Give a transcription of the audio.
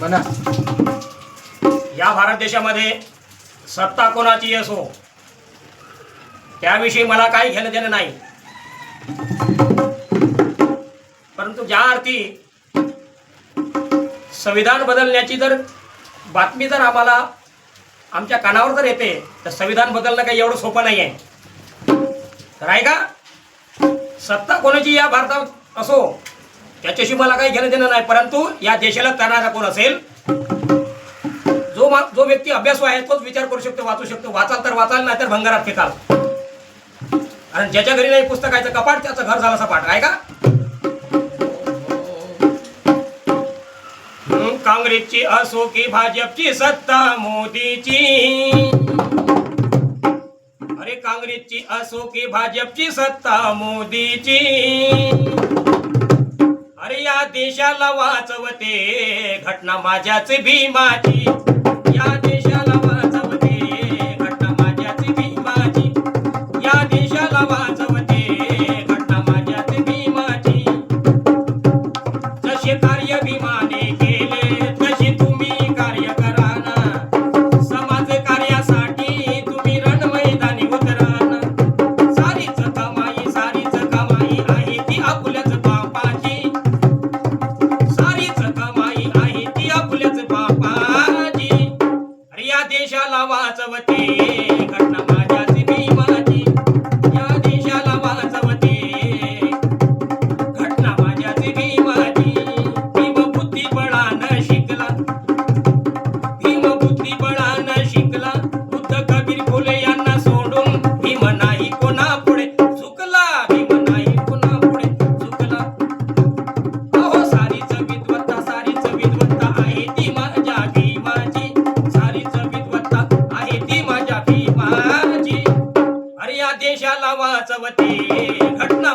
म्हणा या भारत देशामध्ये सत्ता कोणाची असो त्याविषयी मला काही घेणं देणं नाही. परंतु ज्या अर्थी संविधान बदलण्याची जर बातमी जर आम्हाला आमच्या कानावर जर येते तर संविधान बदलणं काही एवढं सोपं नाही आहे तर आहे का? सत्ता कोणाची या भारतात असो त्याच्याशी मला काही घेणं देणं नाही परंतु या देशाला करणारा कोण असेल? जो मा जो व्यक्ती अभ्यासू आहे तोच विचार करू शकतो वाचू शकतो. वाचाल तर वाचाल नाही तर भंगारात फेकाल. कारण ज्याच्या घरी नाही पुस्तकाचं कपाट त्याचं घर झालं सपाट. आहे का? काँग्रेसची असो की भाजपची सत्ता मोदीची. अरे काँग्रेसची असो की भाजपची सत्ता मोदीची. अरे या देशाला वाचवते. घटना माझ्याच भीमाची. ಭಗವತಿ वाचवती घटना